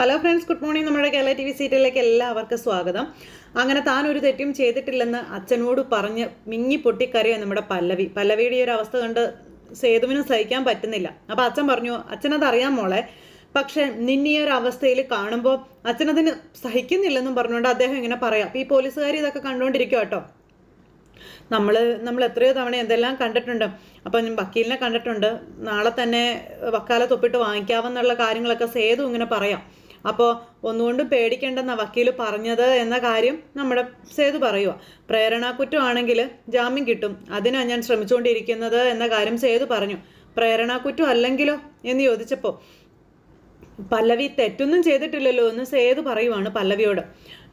Hello friends good morning നമ്മുടെ Kerala T V സീരിയലിലേക്ക് എല്ലാവർക്കും സ്വാഗതം. അങ്ങനെ താൻ ഒരു തെറ്റും ചെയ്തിട്ടില്ലെന്ന് അച്ഛനോട് പറഞ്ഞ് മിങ്ങി പൊട്ടിക്കറിയോ നമ്മുടെ പല്ലവി. പല്ലവിയുടെ ഒരു അവസ്ഥ കണ്ട് സേതുവിനും സഹിക്കാൻ പറ്റുന്നില്ല. അപ്പോൾ അച്ഛൻ പറഞ്ഞു അച്ഛനത് അറിയാം മോളെ പക്ഷെ നിന്നെ ഒരു അവസ്ഥയിൽ കാണുമ്പോൾ അച്ഛനതിന് സഹിക്കുന്നില്ലെന്നും പറഞ്ഞുകൊണ്ട് അദ്ദേഹം ഇങ്ങനെ പറയാം. ഈ പോലീസുകാർ ഇതൊക്കെ കണ്ടുകൊണ്ടിരിക്കും കേട്ടോ. നമ്മൾ നമ്മൾ എത്രയോ തവണ എന്തെല്ലാം കണ്ടിട്ടുണ്ട്. അപ്പം വക്കീലിനെ കണ്ടിട്ടുണ്ട്. നാളെ തന്നെ വക്കാലത്ത് ഒപ്പിട്ട് വാങ്ങിക്കാവുന്നുള്ള കാര്യങ്ങളൊക്കെ സേതു ഇങ്ങനെ പറയാം. അപ്പോൾ ഒന്നുകൊണ്ടും പേടിക്കേണ്ടെന്ന വക്കീൽ പറഞ്ഞത് എന്ന കാര്യം നമ്മുടെ സേതു പറയുക പ്രേരണാക്കുറ്റമാണെങ്കിൽ ജാമ്യം കിട്ടും. അതിനാണ് ഞാൻ ശ്രമിച്ചുകൊണ്ടിരിക്കുന്നത് എന്ന കാര്യം സേതു പറഞ്ഞു. പ്രേരണാക്കുറ്റം അല്ലെങ്കിലോ എന്ന് ചോദിച്ചപ്പോൾ പല്ലവി തെറ്റൊന്നും ചെയ്തിട്ടില്ലല്ലോ എന്ന് സേതു പറയുവാണ് പല്ലവിയോട്.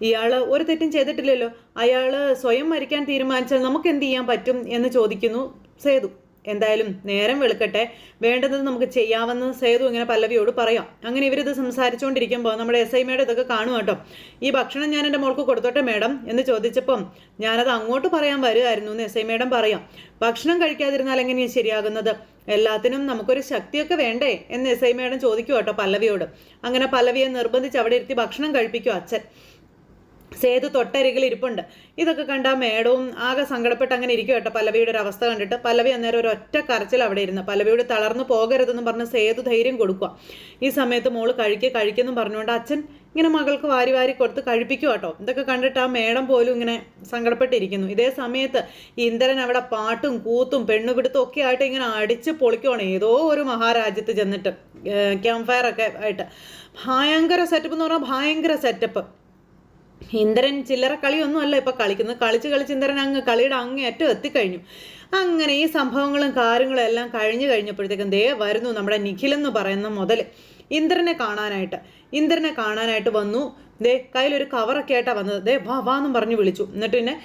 ഇയാൾ ഒരു തെറ്റും ചെയ്തിട്ടില്ലല്ലോ. അയാൾ സ്വയം മരിക്കാൻ തീരുമാനിച്ചാൽ നമുക്ക് എന്ത് ചെയ്യാൻ പറ്റും? എന്ന് ചോദിക്കുന്നു സേതു. എന്തായാലും നേരം വെളുക്കട്ടെ. വേണ്ടത് നമുക്ക് ചെയ്യാമെന്ന് സേതു ഇങ്ങനെ പല്ലവിയോട് പറയാം. അങ്ങനെ ഇവരിത് സംസാരിച്ചുകൊണ്ടിരിക്കുമ്പോൾ നമ്മുടെ എസ് ഐ ഇതൊക്കെ കാണും കേട്ടോ. ഈ ഭക്ഷണം ഞാൻ എന്റെ മോൾക്ക് കൊടുത്തോട്ടെ മേഡം? എന്ന് ചോദിച്ചപ്പം ഞാനത് അങ്ങോട്ട് പറയാൻ വരുമായിരുന്നു എന്ന് എസ് ഐ മേഡം പറയാം. ഭക്ഷണം കഴിക്കാതിരുന്നാൽ എങ്ങനെയാണ് ശരിയാകുന്നത്? എല്ലാത്തിനും നമുക്കൊരു ശക്തിയൊക്കെ വേണ്ടേ? എന്ന് എസ് ഐ മേഡം ചോദിക്കും കേട്ടോ പല്ലവിയോട്. അങ്ങനെ പല്ലവിയെ നിർബന്ധിച്ച് അവിടെ ഇരുത്തി ഭക്ഷണം കഴിപ്പിക്കും അച്ഛൻ. സേതു തൊട്ടരികിൽ ഇരിപ്പുണ്ട്. ഇതൊക്കെ കണ്ട മേഡവും ആകെ സങ്കടപ്പെട്ട് അങ്ങനെ ഇരിക്കും കേട്ടോ പല്ലവിയുടെ ഒരു അവസ്ഥ കണ്ടിട്ട്. പല്ലവി അന്നേരം ഒരു ഒറ്റ കരച്ചിൽ അവിടെ ഇരുന്ന് പല്ലവിയോട് തളർന്നു പോകരുതെന്ന് പറഞ്ഞ് സേതു ധൈര്യം കൊടുക്കുക ഈ സമയത്ത് മോൾ കഴിക്കുക കഴിക്കുന്നു പറഞ്ഞുകൊണ്ട് അച്ഛൻ ഇങ്ങനെ മകൾക്ക് വാരി വാരി കൊടുത്ത് കഴിപ്പിക്കുക കേട്ടോ. ഇതൊക്കെ കണ്ടിട്ട് ആ മേടം പോലും ഇങ്ങനെ സങ്കടപ്പെട്ടിരിക്കുന്നു. ഇതേ സമയത്ത് ഇന്ദ്രൻ അവിടെ പാട്ടും കൂത്തും പെണ്ണുപിടുത്തും ഒക്കെ ആയിട്ട് ഇങ്ങനെ അടിച്ച് പൊളിക്കുവാണ്. ഏതോ ഒരു മഹാരാജ്യത്ത് ചെന്നിട്ട് ക്യാമ്പ് ഫയർ ഒക്കെ ആയിട്ട്. ഭയങ്കര സെറ്റപ്പ് എന്ന് പറഞ്ഞാൽ ഭയങ്കര സെറ്റപ്പ് ഇന്ദ്രൻ ചില്ലറ കളിയൊന്നും അല്ല ഇപ്പൊ കളിക്കുന്നത്. കളിച്ച് കളിച്ച് ഇന്ദ്രൻ അങ്ങ് കളിയുടെ അങ്ങേയറ്റം എത്തിക്കഴിഞ്ഞു. അങ്ങനെ ഈ സംഭവങ്ങളും കാര്യങ്ങളും എല്ലാം കഴിഞ്ഞു കഴിഞ്ഞപ്പോഴത്തേക്കും ദേ വരുന്നു നമ്മുടെ നിഖിൽ എന്ന് പറയുന്ന മുതൽ ഇന്ദ്രനെ കാണാനായിട്ട്. ഇന്ദ്രനെ കാണാനായിട്ട് വന്നു. ദേ കയ്യിലൊരു കവറൊക്കെ ആയിട്ടാണ് വന്നത്. ദേ വാ വാ എന്നും പറഞ്ഞു വിളിച്ചു. എന്നിട്ട് പിന്നെ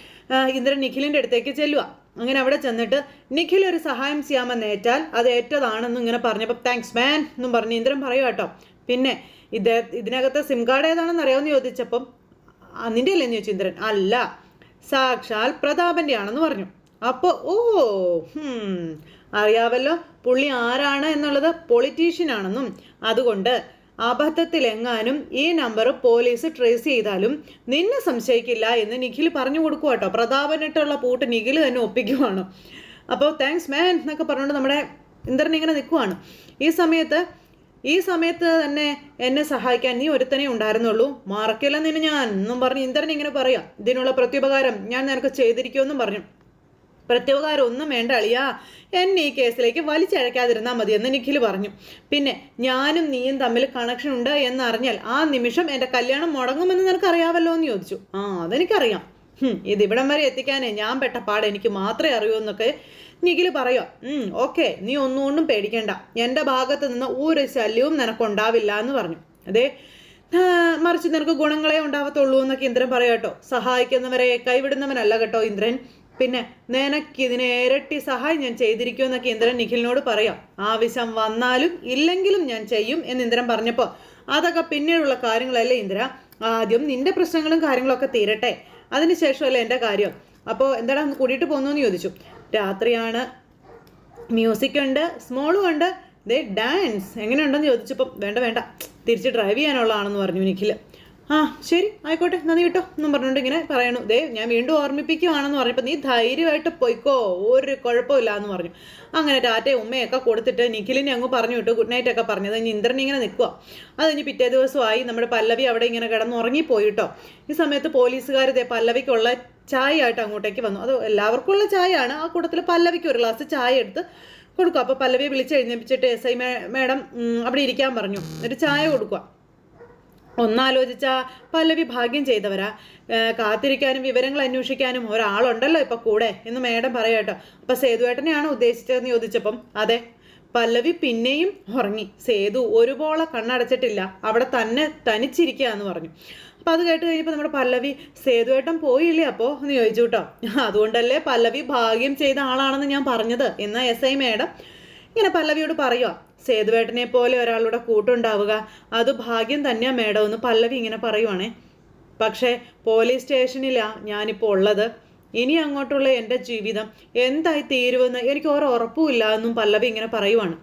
ഇന്ദ്രൻ നിഖിലിന്റെ അടുത്തേക്ക് ചെല്ലുക അങ്ങനെ അവിടെ ചെന്നിട്ട് നിഖിൽ ഒരു സഹായം ചെയ്യാമെന്ന് ഏറ്റാൽ അത് ഏറ്റതാണെന്ന് ഇങ്ങനെ പറഞ്ഞപ്പോൾ താങ്ക്സ് മാൻ എന്നും പറഞ്ഞ് ഇന്ദ്രൻ പറയുക കേട്ടോ. പിന്നെ ഇത് ഇതിനകത്ത് സിം കാർഡ് ഏതാണെന്ന് അറിയാമെന്ന് ചോദിച്ചപ്പം "ആ, നിന്റെ അല്ലേന്ന് ചോദിച്ചു ഇന്ദ്രൻ. അല്ല സാക്ഷാൽ പ്രതാപന്റെ ആണെന്ന് പറഞ്ഞു. അപ്പോൾ ഓ അറിയാവല്ലോ പുള്ളി ആരാണ് എന്നുള്ളത് പൊളിറ്റീഷ്യൻ ആണെന്നും അതുകൊണ്ട് അബദ്ധത്തിലെങ്ങാനും ഈ നമ്പർ പോലീസ് ട്രേസ് ചെയ്താലും നിന്നെ സംശയിക്കില്ല എന്ന് നിഖിൽ പറഞ്ഞു കൊടുക്കുക കേട്ടോ പ്രതാപനിട്ടുള്ള പൂട്ട് നിഖിൽ തന്നെ ഒപ്പിക്കുവാണ്. അപ്പോൾ താങ്ക്സ് മാൻ എന്നൊക്കെ പറഞ്ഞുകൊണ്ട് നമ്മുടെ ഇന്ദ്രൻ ഇങ്ങനെ നിൽക്കുവാണ്. ഈ സമയത്ത് ഈ സമയത്ത് തന്നെ എന്നെ സഹായിക്കാൻ നീ ഒരുത്തനെ ഉണ്ടായിരുന്നുള്ളൂ. മറക്കില്ല നിന്നെ ഞാൻ. എന്നും പറഞ്ഞ് ഇന്ദ്രൻ ഇങ്ങനെ പറയാം. ഇതിനുള്ള പ്രത്യുപകാരം ഞാൻ നിനക്ക് ചെയ്തിരിക്കുമെന്നും പറഞ്ഞു. പ്രത്യുപകാരം ഒന്നും വേണ്ട അളിയാ. എന്നെ ഈ കേസിലേക്ക് വലിച്ചഴക്കാതിരുന്നാൽ മതി എന്ന് നിഖിൽ പറഞ്ഞു. പിന്നെ ഞാനും നീയും തമ്മിൽ കണക്ഷൻ ഉണ്ട് എന്നറിഞ്ഞാൽ ആ നിമിഷം എന്റെ കല്യാണം മുടങ്ങുമെന്ന് നിനക്ക് അറിയാവല്ലോ എന്ന് ചോദിച്ചു. ആ അതെനിക്കറിയാം. ഇതിവിടം വരെ എത്തിക്കാനേ ഞാൻ പെട്ട പാട് എനിക്ക് മാത്രമേ അറിയൂ എന്നൊക്കെ നിഖിൽ പറയോ ഓക്കെ നീ ഒന്നുകൊണ്ടും പേടിക്കേണ്ട. എന്റെ ഭാഗത്ത് നിന്ന് ഒരു ശല്യവും നിനക്കുണ്ടാവില്ല എന്ന് പറഞ്ഞു. അതെ മറിച്ച് നിനക്ക് ഗുണങ്ങളെ ഉണ്ടാവത്തുള്ളൂ എന്നൊക്കെ ഇന്ദ്രൻ പറയാം കേട്ടോ. സഹായിക്കുന്നവരെ കൈവിടുന്നവനല്ല കേട്ടോ ഇന്ദ്രൻ. പിന്നെ നിനക്ക് ഇതിനെ ഇരട്ടി സഹായം ഞാൻ ചെയ്തിരിക്കും എന്നൊക്കെ ഇന്ദ്രൻ നിഖിലിനോട് പറയാം. ആവശ്യം വന്നാലും ഇല്ലെങ്കിലും ഞാൻ ചെയ്യും എന്ന് ഇന്ദ്രൻ പറഞ്ഞപ്പോൾ അതൊക്കെ പിന്നീടുള്ള കാര്യങ്ങളല്ലേ ഇന്ദ്ര? ആദ്യം നിന്റെ പ്രശ്നങ്ങളും കാര്യങ്ങളൊക്കെ തീരട്ടെ. അതിനുശേഷമല്ലേ എന്റെ കാര്യം? അപ്പോൾ എന്താടാ ഒന്ന് കൂടിയിട്ട് പോകുന്നു എന്ന് ചോദിച്ചു. രാത്രിയാണ്. മ്യൂസിക് ഉണ്ട് സ്മോളും ഉണ്ട്. ദേ ഡാൻസ് എങ്ങനെയുണ്ടെന്ന് ചോദിച്ചപ്പം വേണ്ട വേണ്ട. തിരിച്ച് ഡ്രൈവ് ചെയ്യാനുള്ളതാണെന്ന് പറഞ്ഞു നിഖിൽ ആ ശരി ആയിക്കോട്ടെ. നന്ദി കിട്ടോ എന്നും പറഞ്ഞുകൊണ്ട് ഇങ്ങനെ പറയണു. ദേ ഞാൻ വീണ്ടും ഓർമ്മിപ്പിക്കുവാണെന്ന് പറഞ്ഞപ്പോൾ നീ ധൈര്യമായിട്ട് പോയിക്കോ. ഒരു കുഴപ്പമില്ല എന്ന് പറഞ്ഞു. അങ്ങനെ ടാറ്റയും ഉമ്മയൊക്കെ കൊടുത്തിട്ട് നിഖിലിനെ അങ്ങ് പറഞ്ഞു വിട്ടു. ഗുഡ് നൈറ്റ് ഒക്കെ പറഞ്ഞത്. ഇനി ഇന്ദ്രൻ ഇങ്ങനെ നിൽക്കുക അത് കഴിഞ്ഞ് പിറ്റേ ദിവസമായി നമ്മുടെ പല്ലവി അവിടെ ഇങ്ങനെ കിടന്ന് ഉറങ്ങിപ്പോയി ഈ സമയത്ത് പോലീസുകാർ ദേ പല്ലവിക്കുള്ള ചായ ആയിട്ട് അങ്ങോട്ടേക്ക് വന്നു. അത് എല്ലാവർക്കും ഉള്ള ചായയാണ്. ആ കൂട്ടത്തിൽ പല്ലവിക്ക് ഒരു ഗ്ലാസ് ചായ എടുത്ത് കൊടുക്കുക അപ്പോൾ പല്ലവിയെ വിളിച്ച് എഴുന്നേപ്പിച്ചിട്ട് എസ് ഐ മേഡം അവിടെ ഇരിക്കാൻ പറഞ്ഞു. ഒരു ചായ കൊടുക്കുക. ഒന്നാലോചിച്ച പല്ലവി ഭാഗ്യം ചെയ്തവരാ. കാത്തിരിക്കാനും വിവരങ്ങൾ അന്വേഷിക്കാനും ഒരാളുണ്ടല്ലോ ഇപ്പൊ കൂടെ എന്ന് മേഡം പറയാട്ടോ അപ്പൊ സേതുവേട്ടനെയാണ് ഉദ്ദേശിച്ചതെന്ന് ചോദിച്ചപ്പം അതെ പല്ലവി പിന്നെയും ഉറങ്ങി. സേതു ഒരുപോലെ കണ്ണടച്ചിട്ടില്ല. അവിടെ തന്നെ തനിച്ചിരിക്കുക എന്ന് പറഞ്ഞു. അപ്പൊ അത് കേട്ട് കഴിഞ്ഞപ്പോൾ നമ്മുടെ പല്ലവി സേതുവേട്ടൻ പോയില്ലേ അപ്പോൾ എന്ന് ചോദിച്ചു കേട്ടോ അതുകൊണ്ടല്ലേ പല്ലവി ഭാഗ്യം ചെയ്ത ആളാണെന്ന് ഞാൻ പറഞ്ഞത്? എന്നാൽ എസ് ഐ മേഡം ഇങ്ങനെ പല്ലവിയോട് പറയുക സേതുവേട്ടനെ പോലെ ഒരാളുടെ കൂട്ടുണ്ടാവുക അത് ഭാഗ്യം തന്നെയാണ് മേഡം എന്ന് പല്ലവി ഇങ്ങനെ പറയുവാണേ. പക്ഷേ പോലീസ് സ്റ്റേഷനിലാണ് ഞാനിപ്പോൾ ഉള്ളത്. ഇനി അങ്ങോട്ടുള്ള എന്റെ ജീവിതം എന്തായി തീരുമെന്ന് എനിക്ക് ഓരോ ഉറപ്പുമില്ല എന്നും പല്ലവി ഇങ്ങനെ പറയുവാണ്.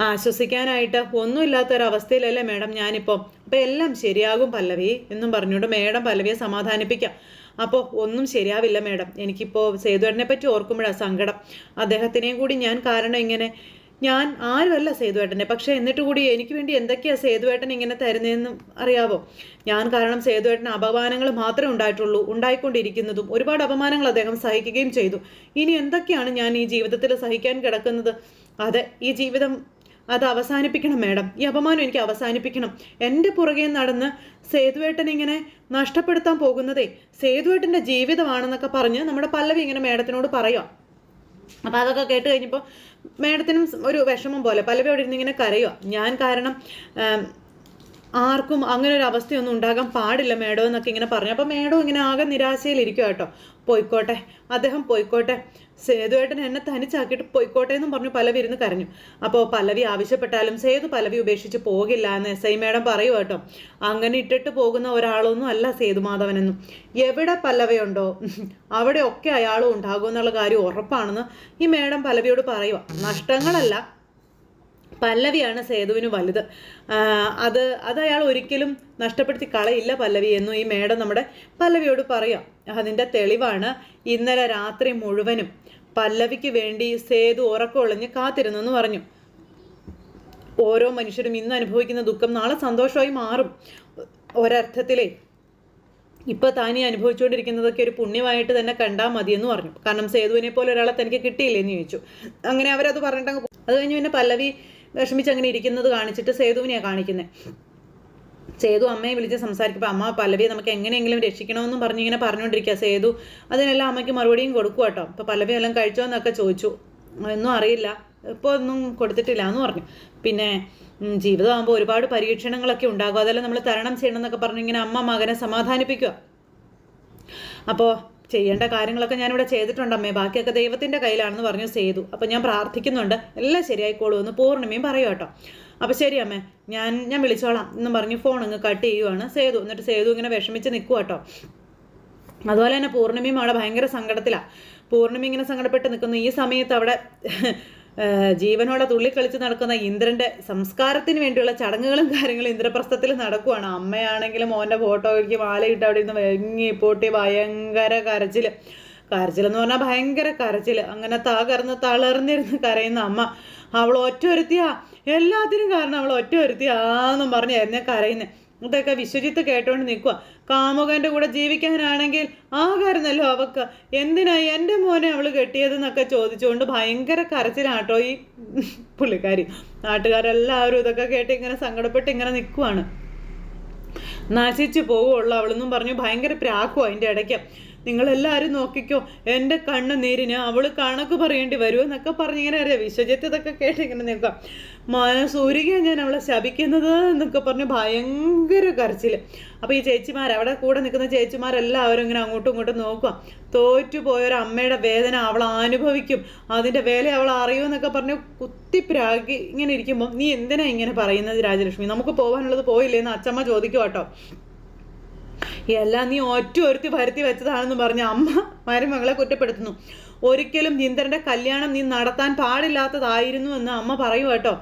ആശ്വസിക്കാനായിട്ട് ഒന്നുമില്ലാത്തൊരവസ്ഥയിലല്ലേ മേഡം ഞാനിപ്പോൾ അപ്പോൾ എല്ലാം ശരിയാകും പല്ലവി എന്നും പറഞ്ഞുകൊണ്ട് മേഡം പല്ലവിയെ സമാധാനിപ്പിക്കാം. അപ്പോൾ ഒന്നും ശരിയാവില്ല മേഡം. എനിക്കിപ്പോൾ സേതുവേടനെ പറ്റി ഓർക്കുമ്പോഴാണ് സങ്കടം. അദ്ദേഹത്തിനെയും കൂടി ഞാൻ കാരണം ഇങ്ങനെ ഞാൻ ആരുമല്ല സേതുവേട്ടനെ. പക്ഷേ എന്നിട്ട് കൂടി എനിക്ക് വേണ്ടി എന്തൊക്കെയാ സേതുവേട്ടൻ ഇങ്ങനെ തരുന്നതെന്ന് അറിയാവോ? ഞാൻ കാരണം സേതുവേട്ടന് അപമാനങ്ങൾ മാത്രമേ ഉണ്ടായിട്ടുള്ളൂ. ഉണ്ടായിക്കൊണ്ടിരിക്കുന്നതും ഒരുപാട് അപമാനങ്ങൾ അദ്ദേഹം സഹിക്കുകയും ചെയ്തു. ഇനി എന്തൊക്കെയാണ് ഞാൻ ഈ ജീവിതത്തിൽ സഹിക്കാൻ കിടക്കുന്നത്? അതെ ഈ ജീവിതം അത് അവസാനിപ്പിക്കണം മേഡം. ഈ അപമാനം എനിക്ക് അവസാനിപ്പിക്കണം. എന്റെ പുറകെ നടന്ന് സേതുവേട്ടൻ ഇങ്ങനെ നഷ്ടപ്പെടുത്താൻ പോകുന്നതേ സേതുവേട്ടന്റെ ജീവിതമാണെന്നൊക്കെ പറഞ്ഞ് നമ്മുടെ പല്ലവി ഇങ്ങനെ മേഡത്തിനോട് പറയാം അപ്പം അതൊക്കെ കേട്ട് കഴിഞ്ഞപ്പോൾ മേഡത്തിനും ഒരു വിഷമം പോലെ പല്ലവി അവിടെ ഇരുന്ന് ഇങ്ങനെ കരയുക ഞാൻ കാരണം ആർക്കും അങ്ങനെ ഒരു അവസ്ഥയൊന്നും ഉണ്ടാകാൻ പാടില്ല മേഡം എന്നൊക്കെ ഇങ്ങനെ പറഞ്ഞു. അപ്പോൾ മേഡം ഇങ്ങനെ ആകെ നിരാശയിലിരിക്കുക കേട്ടോ. പോയിക്കോട്ടെ അദ്ദേഹം പോയിക്കോട്ടെ. സേതുവേട്ടൻ എന്നെ തനിച്ചാക്കിയിട്ട് പോയിക്കോട്ടെ എന്നും പറഞ്ഞു പലവി ഇരുന്ന് കരഞ്ഞു. അപ്പോൾ പലവി ആവശ്യപ്പെട്ടാലും സേതു പലവി ഉപേക്ഷിച്ച് പോകില്ല എന്ന് എസ് ഐ മേഡം പറയൂ കേട്ടോ. അങ്ങനെ ഇട്ടിട്ട് പോകുന്ന ഒരാളൊന്നും അല്ല സേതുമാധവനെന്നും. എവിടെ പല്ലവയുണ്ടോ അവിടെയൊക്കെ അയാളും ഉണ്ടാകും എന്നുള്ള കാര്യം ഉറപ്പാണെന്ന് ഈ മേഡം പലവിയോട് പറയുക നഷ്ടങ്ങളല്ല. പല്ലവിയാണ് സേതുവിന് വലുത്. അത് അത് അയാൾ ഒരിക്കലും നഷ്ടപ്പെടുത്തി കളയില്ല പല്ലവി എന്നും ഈ മേഡം നമ്മുടെ പല്ലവിയോട് പറയാം. അതിന്റെ തെളിവാണ് ഇന്നലെ രാത്രി മുഴുവനും പല്ലവിക്ക് വേണ്ടി സേതു ഉറക്കമൊളിഞ്ഞ് കാത്തിരുന്നെന്ന് പറഞ്ഞു. ഓരോ മനുഷ്യരും ഇന്ന് അനുഭവിക്കുന്ന ദുഃഖം നാളെ സന്തോഷമായി മാറും. ഒരർത്ഥത്തിലേ ഇപ്പൊ താനീ അനുഭവിച്ചുകൊണ്ടിരിക്കുന്നതൊക്കെ ഒരു പുണ്യമായിട്ട് തന്നെ കണ്ടാൽ മതിയെന്ന് പറഞ്ഞു. കാരണം സേതുവിനെ പോലെ ഒരാളെ തനിക്ക് കിട്ടിയില്ലേ എന്ന് ചോദിച്ചു. അങ്ങനെ അവരത് പറഞ്ഞിട്ടങ്ങ് അത് കഴിഞ്ഞ് പിന്നെ പല്ലവി വിഷമിച്ച് അങ്ങനെ ഇരിക്കുന്നത് കാണിച്ചിട്ട് സേതുവിനെയാണ് കാണിക്കുന്നത് സേതു അമ്മയെ വിളിച്ച് സംസാരിക്കുമ്പോൾ അമ്മ പല്ലവിയെ നമുക്ക് എങ്ങനെയെങ്കിലും രക്ഷിക്കണമെന്നും പറഞ്ഞ് ഇങ്ങനെ പറഞ്ഞുകൊണ്ടിരിക്കുക സേതു. അതിനെല്ലാം അമ്മയ്ക്ക് മറുപടിയും കൊടുക്കുക കേട്ടോ അപ്പോൾ പല്ലവി എല്ലാം കഴിച്ചോ എന്നൊക്കെ ചോദിച്ചു. ഒന്നും അറിയില്ല. ഇപ്പോൾ ഒന്നും കൊടുത്തിട്ടില്ല എന്ന് പറഞ്ഞു. പിന്നെ ജീവിതമാകുമ്പോൾ ഒരുപാട് പരീക്ഷണങ്ങളൊക്കെ ഉണ്ടാകും. അതെല്ലാം നമ്മൾ തരണം ചെയ്യണം എന്നൊക്കെ പറഞ്ഞു ഇങ്ങനെ അമ്മ മകനെ സമാധാനിപ്പിക്കുക അപ്പോൾ ചെയ്യേണ്ട കാര്യങ്ങളൊക്കെ ഞാനിവിടെ ചെയ്തിട്ടുണ്ട് അമ്മേ. ബാക്കിയൊക്കെ ദൈവത്തിന്റെ കയ്യിലാണെന്ന് പറഞ്ഞു ചെയ്തു. അപ്പോൾ ഞാൻ പ്രാർത്ഥിക്കുന്നുണ്ട്. എല്ലാം ശരിയായിക്കോളൂ എന്ന് പൂർണിമയും പറയും കേട്ടോ. അപ്പോൾ ശരി അമ്മേ ഞാൻ ഞാൻ വിളിച്ചോളാം എന്ന് പറഞ്ഞു ഫോൺ അങ്ങ് കട്ട് ചെയ്യുവാണ് സേതു. എന്നിട്ട് സേതു ഇങ്ങനെ വിഷമിച്ച് നിൽക്കുക കേട്ടോ. അതുപോലെ തന്നെ പൂർണിമയും അവിടെ ഭയങ്കര സങ്കടത്തിലാണ് പൂർണിമ ഇങ്ങനെ സങ്കടപ്പെട്ട് നിൽക്കുന്നു ഈ സമയത്ത് അവിടെ ജീവനോടെ തുള്ളിക്കളിച്ച് നടക്കുന്ന ഇന്ദ്രന്റെ സംസ്കാരത്തിന് വേണ്ടിയുള്ള ചടങ്ങുകളും കാര്യങ്ങളും ഇന്ദ്രപ്രസ്ഥത്തിൽ നടക്കുവാണ്. അമ്മയാണെങ്കിലും മോന്റെ ഫോട്ടോയ്ക്ക് മാലയിട്ട് അവിടെ ഇരുന്ന് വെങ്ങി പൊട്ടി ഭയങ്കര കരച്ചിൽ കരച്ചിലെന്ന് പറഞ്ഞാൽ ഭയങ്കര കരച്ചിൽ അങ്ങനെ തകർന്ന് തളർന്നിരുന്ന് കരയുന്ന അമ്മ അവൾ ഒറ്റ ഒരുത്തിയാ. എല്ലാത്തിനും കാരണം അവൾ ഒറ്റ ഒരുത്തിയാന്നും പറഞ്ഞായിരുന്നു കരയുന്നത് ഇതൊക്കെ വിശ്വജിത്ത് കേട്ടോണ്ട് നിൽക്കുക കാമുകന്റെ കൂടെ ജീവിക്കാനാണെങ്കിൽ ആകാരുന്നല്ലോ അവക്ക്. എന്തിനായി എന്റെ മോനെ അവൾ കെട്ടിയതെന്നൊക്കെ ചോദിച്ചുകൊണ്ട് ഭയങ്കര കരച്ചിലാട്ടോ ഈ പുള്ളിക്കാരി. നാട്ടുകാരെല്ലാവരും ഇതൊക്കെ കേട്ട് ഇങ്ങനെ സങ്കടപ്പെട്ട് ഇങ്ങനെ നിൽക്കുവാണ് നശിച്ചു പോവുള്ളൂ അവളെന്നും പറഞ്ഞു ഭയങ്കര പ്രാക്കുവോ അതിന്റെ ഇടയ്ക്ക്. നിങ്ങളെല്ലാവരും നോക്കിക്കോ എന്റെ കണ്ണ് നീരിന് അവൾ കണക്ക് പറയേണ്ടി വരുമോ എന്നൊക്കെ പറഞ്ഞിങ്ങനെ അറിയാം. വിശ്വജിത്ത് ഇതൊക്കെ കേട്ട് ഇങ്ങനെ നിൽക്കാം മനസൂരികയാണ് ഞാൻ അവളെ ശപിക്കുന്നത്? എന്നൊക്കെ പറഞ്ഞ് ഭയങ്കര കരച്ചിൽ അപ്പോൾ ഈ ചേച്ചിമാർ അവിടെ കൂടെ നിൽക്കുന്ന ചേച്ചിമാരെല്ലാവരും ഇങ്ങനെ അങ്ങോട്ടും ഇങ്ങോട്ടും നോക്കുക. തോറ്റുപോയൊരു അമ്മയുടെ വേദന അവൾ അനുഭവിക്കും. അതിന്റെ വേല അവൾ അറിയുമെന്നൊക്കെ പറഞ്ഞ് കുത്തിപ്രാഗി ഇങ്ങനെ ഇരിക്കുമ്പോൾ നീ എന്തിനാ ഇങ്ങനെ പറയുന്നത് രാജലക്ഷ്മി? നമുക്ക് പോകാനുള്ളത് പോയില്ലേന്ന് അച്ചമ്മ ചോദിക്കും കേട്ടോ എല്ലാം നീ ഒറ്റ ഒരുത്തി വരുത്തി വെച്ചതാണെന്ന് പറഞ്ഞ അമ്മ മരുമകളെ കുറ്റപ്പെടുത്തുന്നു. ഒരിക്കലും ഇന്ദ്രന്റെ കല്യാണം നീ നടത്താൻ പാടില്ലാത്തതായിരുന്നു എന്ന് അമ്മ പറയൂ കേട്ടോ.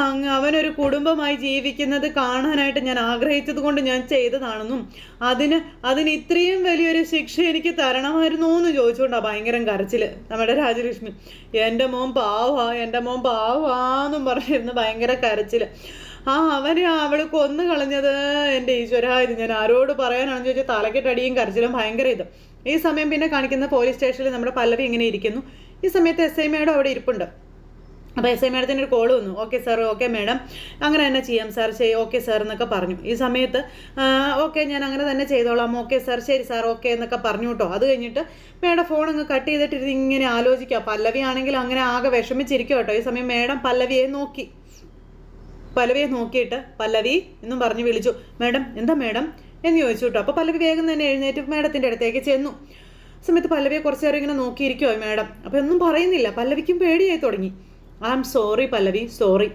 അങ്ങ് അവനൊരു കുടുംബമായി ജീവിക്കുന്നത് കാണാനായിട്ട് ഞാൻ ആഗ്രഹിച്ചത് കൊണ്ട് ഞാൻ ചെയ്തതാണെന്നും അതിന് അതിന് ഇത്രയും വലിയൊരു ശിക്ഷ എനിക്ക് തരണമായിരുന്നു എന്ന് ചോദിച്ചുകൊണ്ടാ ഭയങ്കരം കരച്ചിൽ നമ്മുടെ രാജലക്ഷ്മി എന്റെ മോൻ പാവാ എന്റെ മോൻ പാവാന്നും പറഞ്ഞിരുന്ന് ഭയങ്കര കരച്ചിൽ. ആ അവനെ അവൾ കൊന്നു കളഞ്ഞത്. എന്റെ ഈശ്വര ഇത് ഞാൻ ആരോട് പറയാനാണെന്ന് ചോദിച്ചാൽ തലക്കെട്ടടിയും കരച്ചിലും ഭയങ്കര ഇത്. ഈ സമയം പിന്നെ കാണിക്കുന്ന പോലീസ് സ്റ്റേഷനിൽ നമ്മുടെ പല്ലവി ഇങ്ങനെ ഇരിക്കുന്നു. ഈ സമയത്ത് എസ് ഐ മേഡം അവിടെ ഇരിപ്പുണ്ട്. അപ്പോൾ എസ് ഐ മേഡത്തിന് ഒരു കോൾ വന്നു. ഓക്കെ സാർ ഓക്കെ മേഡം അങ്ങനെ തന്നെ ചെയ്യാം സാർ ശരി ഓക്കെ സാർ എന്നൊക്കെ പറഞ്ഞു. ഈ സമയത്ത് ഓക്കെ ഞാൻ അങ്ങനെ തന്നെ ചെയ്തോളാം. ഓക്കെ സാർ ശരി സാർ ഓക്കെ എന്നൊക്കെ പറഞ്ഞു കേട്ടോ. അത് കഴിഞ്ഞിട്ട് മേഡം ഫോൺ അങ്ങ് കട്ട് ചെയ്തിട്ട് ഇങ്ങനെ ആലോചിക്കുക. പല്ലവി ആണെങ്കിൽ അങ്ങനെ ആകെ വിഷമിച്ചിരിക്കും കേട്ടോ. ഈ സമയം മേഡം പല്ലവിയെ നോക്കി. പല്ലവിയെ നോക്കിയിട്ട് പല്ലവി എന്നും പറഞ്ഞു വിളിച്ചു മേഡം എന്താ മേഡം? എന്ന് ചോദിച്ചു കേട്ടോ. അപ്പോൾ പല്ലവി വേഗം തന്നെ എഴുന്നേറ്റ് മേഡത്തിന്റെ അടുത്തേക്ക് ചെന്നു. സമയത്ത് പല്ലവിയെ കുറച്ച് നേരം ഇങ്ങനെ നോക്കിയിരിക്കുമോ മേഡം. അപ്പോൾ ഒന്നും പറയുന്നില്ല. പല്ലവിക്കും പേടിയായി തുടങ്ങി. I am sorry Pallavi sorry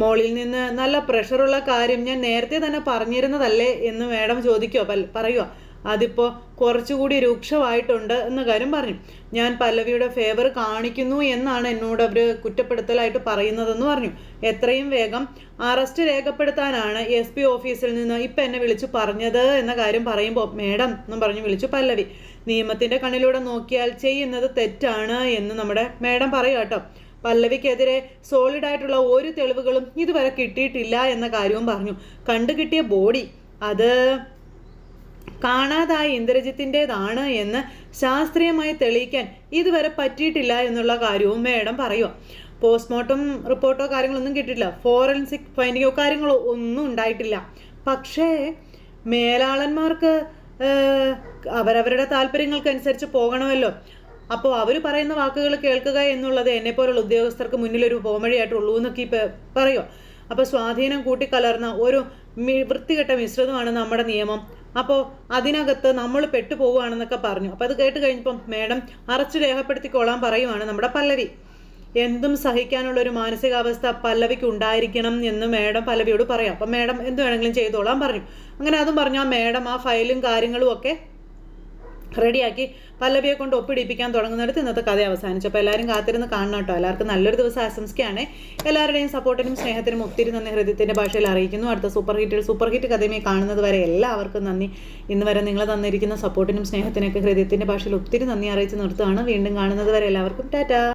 മോളിൽ നിന്ന് നല്ല പ്രഷറുള്ള കാര്യം ഞാൻ നേരത്തെ തന്നെ പറഞ്ഞിരുന്നതല്ലേ എന്ന് മേഡം ചോദിക്കുമോ പറയുക അതിപ്പോൾ കുറച്ചുകൂടി രൂക്ഷമായിട്ടുണ്ട് എന്ന കാര്യം പറഞ്ഞു. ഞാൻ പല്ലവിയുടെ ഫേവർ കാണിക്കുന്നു എന്നാണ് എന്നോട് അവർ കുറ്റപ്പെടുത്തലായിട്ട് പറയുന്നതെന്ന് പറഞ്ഞു. എത്രയും വേഗം അറസ്റ്റ് രേഖപ്പെടുത്താനാണ് എസ് പി ഓഫീസിൽ നിന്ന് ഇപ്പം എന്നെ വിളിച്ചു പറഞ്ഞത് എന്ന കാര്യം പറയുമ്പോൾ മേഡം എന്നും പറഞ്ഞു വിളിച്ചു പല്ലവി. നിയമത്തിന്റെ കണ്ണിലൂടെ നോക്കിയാൽ ചെയ്യുന്നത് തെറ്റാണ് എന്ന് നമ്മുടെ മേഡം പറയുക കേട്ടോ. പല്ലവിക്കെതിരെ സോളിഡ് ആയിട്ടുള്ള ഒരു തെളിവുകളും ഇതുവരെ കിട്ടിയിട്ടില്ല എന്ന കാര്യവും പറഞ്ഞു. കണ്ടു കിട്ടിയ ബോഡി അത് കാണാതായ ഇന്ദ്രജിത്തിന്റെതാണ് എന്ന് ശാസ്ത്രീയമായി തെളിയിക്കാൻ ഇതുവരെ പറ്റിയിട്ടില്ല എന്നുള്ള കാര്യവും മേഡം പറയുക പോസ്റ്റ്മോർട്ടം റിപ്പോർട്ടോ കാര്യങ്ങളൊന്നും കിട്ടിയിട്ടില്ല. ഫോറൻസിക് ഫൈൻഡിങ്ങോ കാര്യങ്ങളോ ഒന്നും ഉണ്ടായിട്ടില്ല. പക്ഷേ മേലാളന്മാർക്ക് അവരവരുടെ താല്പര്യങ്ങൾക്കനുസരിച്ച് പോകണമല്ലോ. അപ്പോൾ അവർ പറയുന്ന വാക്കുകൾ കേൾക്കുക എന്നുള്ളത് എന്നെപ്പോലുള്ള ഉദ്യോഗസ്ഥർക്ക് മുന്നിലൊരു പോമഴിയായിട്ടുള്ളൂ എന്നൊക്കെ ഇപ്പം പറയുമോ അപ്പോൾ സ്വാധീനം കൂട്ടിക്കലർന്ന ഒരു വൃത്തികെട്ട മിശ്രിതമാണ് നമ്മുടെ നിയമം. അപ്പോൾ അതിനകത്ത് നമ്മൾ പെട്ടുപോകുകയാണെന്നൊക്കെ പറഞ്ഞു. അപ്പോൾ അത് കേട്ട് കഴിഞ്ഞപ്പം മേഡം അറച്ചു രേഖപ്പെടുത്തിക്കോളാൻ പറയുവാണ് നമ്മുടെ പല്ലവി. എന്തും സഹിക്കാനുള്ള ഒരു മാനസികാവസ്ഥ പല്ലവിക്ക് ഉണ്ടായിരിക്കണം എന്ന് മേഡം പല്ലവിയോട് പറയാം. അപ്പം മേഡം എന്ത് വേണമെങ്കിലും ചെയ്തോളാൻ പറഞ്ഞു. അങ്ങനെ അതും പറഞ്ഞു. ആ മേഡം ആ ഫയലും കാര്യങ്ങളും ഒക്കെ റെഡിയാക്കി പല്ലവിയെ കൊണ്ട് ഒപ്പിടിപ്പിക്കാൻ തുടങ്ങുന്നിടത്ത് ഇന്നത്തെ കഥ അവസാനിച്ചു. അപ്പോൾ എല്ലാവരും കാത്തിരുന്ന് കാണണം കേട്ടോ. എല്ലാവർക്കും നല്ലൊരു ദിവസം ആശംസിക്കുകയാണ്. എല്ലാവരുടെയും സപ്പോർട്ടിനും സ്നേഹത്തിനും ഒത്തിരി നന്ദി ഹൃദയത്തിന്റെ ഭാഷയിൽ അറിയിക്കുന്നു. അടുത്ത സൂപ്പർ ഹിറ്റ് സൂപ്പർ ഹിറ്റ് കഥയുമായി കാണുന്നത് വരെ എല്ലാവർക്കും നന്ദി. ഇന്ന് വരെ നിങ്ങൾ തന്നിരിക്കുന്ന സപ്പോർട്ടിനും സ്നേഹത്തിനൊക്കെ ഹൃദയത്തിന്റെ ഭാഷയിൽ ഒത്തിരി നന്ദി അറിയിച്ച് നിർത്തുകയാണ്. വീണ്ടും കാണുന്നത് വരെ എല്ലാവർക്കും ടാറ്റാ.